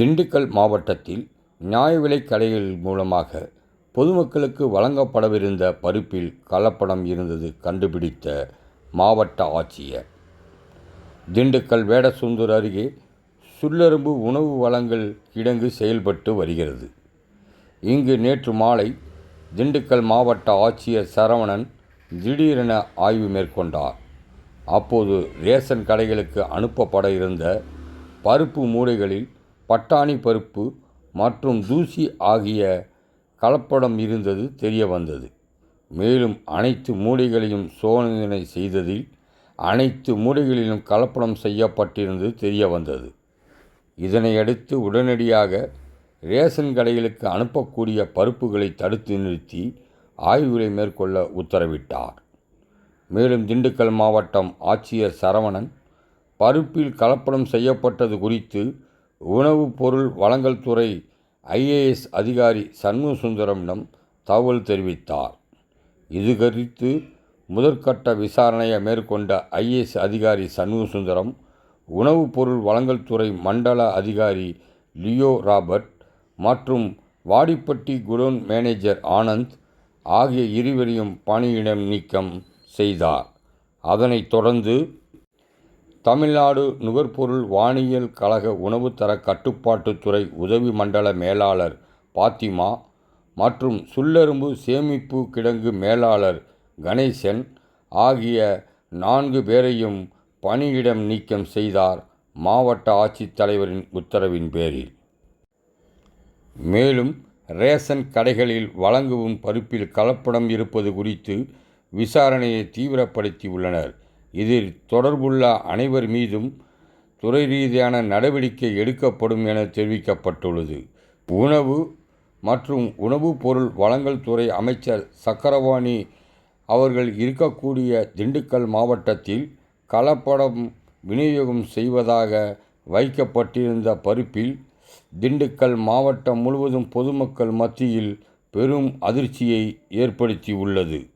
திண்டுக்கல் மாவட்டத்தில் நியாய விலைக் கடைகள் மூலமாக பொதுமக்களுக்கு வழங்கப்படவிருந்த பருப்பில் கலப்படம் இருந்தது கண்டுபிடித்த மாவட்ட ஆட்சியர். திண்டுக்கல் வேடசுந்தூர் அருகே சுள்ளெரும்பு உணவு வழங்கல் கிடங்கு செயல்பட்டு வருகிறது. இங்கு நேற்று மாலை திண்டுக்கல் மாவட்ட ஆட்சியர் சரவணன் திடீரென ஆய்வு மேற்கொண்டார். அப்போது ரேஷன் கடைகளுக்கு அனுப்பப்பட இருந்த பருப்பு மூடைகளில் பட்டாணி பருப்பு மற்றும் தூசி ஆகிய கலப்படம் இருந்தது தெரிய வந்தது. மேலும் அனைத்து மூடைகளையும் சோதனை செய்ததில் அனைத்து மூடைகளிலும் கலப்படம் செய்யப்பட்டிருந்தது தெரிய வந்தது. இதனையடுத்து உடனடியாக ரேஷன் கடைகளுக்கு அனுப்பக்கூடிய பருப்புகளை தடுத்து நிறுத்தி ஆய்வுகளை மேற்கொள்ள உத்தரவிட்டார். மேலும் திண்டுக்கல் மாவட்டம் ஆட்சியர் சரவணன் பருப்பில் கலப்படம் செய்யப்பட்டது குறித்து உணவுப் பொருள் வழங்கல் துறை ஐஏஎஸ் அதிகாரி சண்முகசுந்தரமிடம் தகவல் தெரிவித்தார். இது குறித்து முதற்கட்ட விசாரணையை மேற்கொண்ட ஐஏஎஸ் அதிகாரி சண்முகசுந்தரம் உணவுப் பொருள் வழங்கல் துறை மண்டல அதிகாரி லியோ ராபர்ட் மற்றும் வாடிப்பட்டி குடோன் மேனேஜர் ஆனந்த் ஆகிய இருவரையும் பணியிடம் நீக்கம் செய்தார். அதனைத் தொடர்ந்து தமிழ்நாடு நுகர்பொருள் வாணியல் கழக உணவுத்தர கட்டுப்பாட்டுத்துறை உதவி மண்டல மேலாளர் பாத்திமா மற்றும் சுள்ளெரும்பு சேமிப்பு கிடங்கு மேலாளர் கணேசன் ஆகிய நான்கு பேரையும் பணியிடம் நீக்கம் செய்தார் மாவட்ட ஆட்சித்தலைவரின் உத்தரவின் பேரில். மேலும் ரேஷன் கடைகளில் வழங்கவும் பருப்பில் கலப்படம் இருப்பது குறித்து விசாரணையை தீவிரப்படுத்தியுள்ளனர். இதில் தொடர்புள்ள அனைவர் மீதும் துறை ரீதியான நடவடிக்கை எடுக்கப்படும் என தெரிவிக்கப்பட்டுள்ளது. உணவு மற்றும் உணவுப் பொருள் வழங்கல் துறை அமைச்சர் சக்கரவாணி அவர்கள் இருக்கக்கூடிய திண்டுக்கல் மாவட்டத்தில் கலப்படம் விநியோகம் செய்வதாக வைக்கப்பட்டிருந்த பருப்பில் திண்டுக்கல் மாவட்டம் முழுவதும் பொதுமக்கள் மத்தியில் பெரும் அதிர்ச்சியை ஏற்படுத்தியுள்ளது.